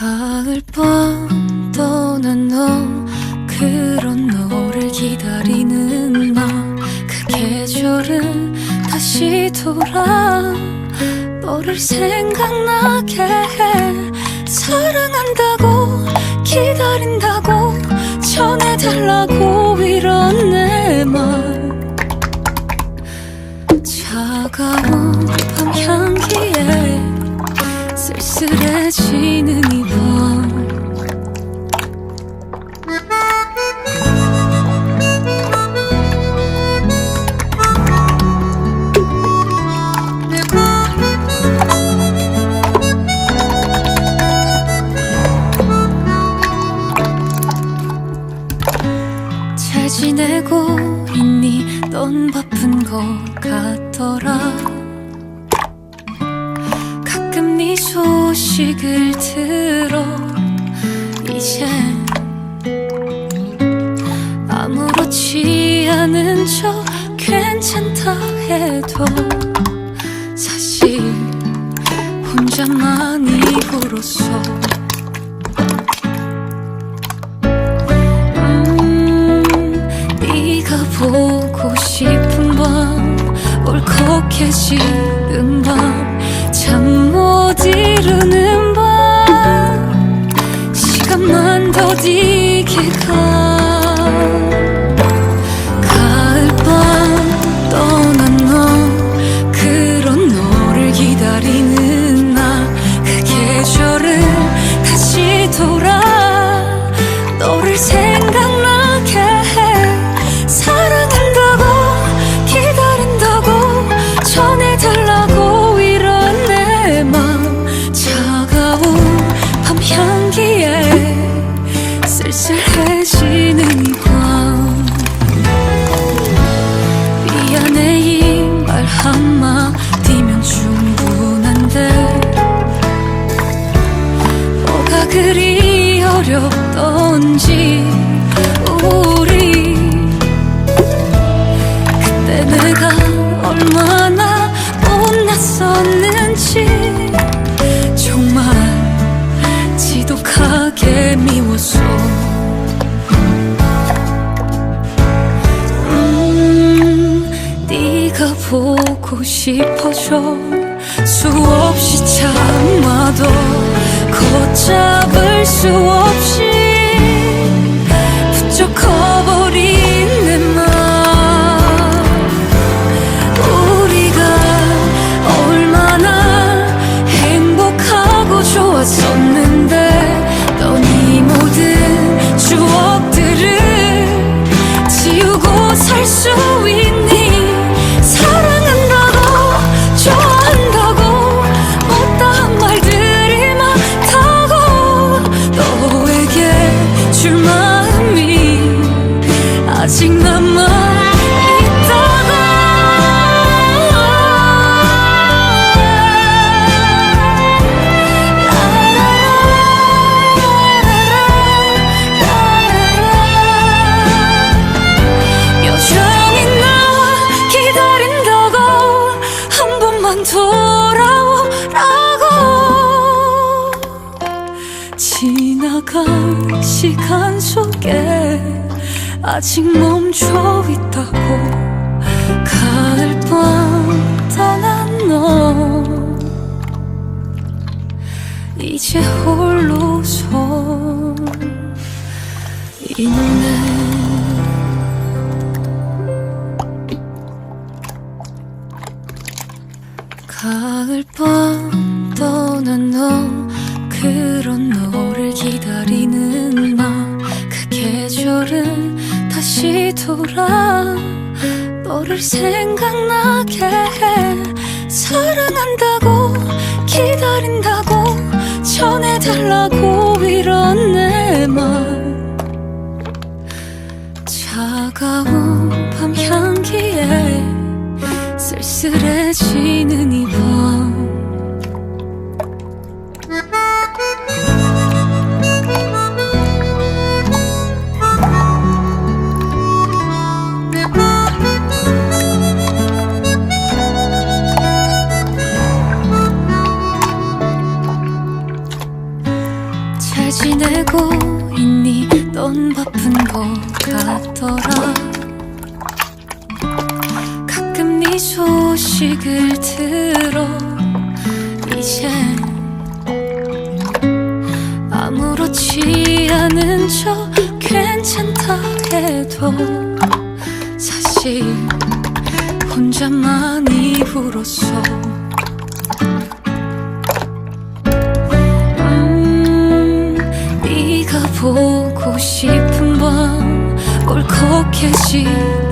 가을밤 떠난 너 그런 너를 기다리는 나 그 계절은 다시 돌아. 너를 생각나게 해. 사랑한다고 기다린다고 전해달라고 이런 내 말. 차가운 밤 향기에 쓸쓸해 지는 이밤 잘 지내고 있니? 넌 바쁜 것 같더라 식을 들어 이젠 아무렇지 않은 척 괜찮다 해도 사실 혼자만이 울었어 음, 네가 보고 싶은 밤 울컥해지는 밤잠 못 이루는 밤 시간만 더디 지독하게 미웠어 음, 네가 보고 싶어져 수없이 참아도 걷잡을 수 없이 줄 마음이 아직 남아 여전히 나 기다린다고 한 번만 돌아오라 지나간 시간 속에 아직 멈춰 있다고 가을 밤 떠난 너. 이제 홀로 서 있네 가을 밤 떠난 너 그런 너를 기다리는 나그 계절은 다시 돌아. 너를 생각나게 해. 사랑한다고 기다린다고 전해달라고 이런 내말. 차가운 밤 향기에 쓸쓸해지 잘 지내고 있니? 넌 바쁜 것 같더라. 가끔 네 소식을 들어. 이젠 아무렇지 않은 척 괜찮다 해도 사실 혼자 많이 울었어 보고 싶은 밤 꼴컥해지고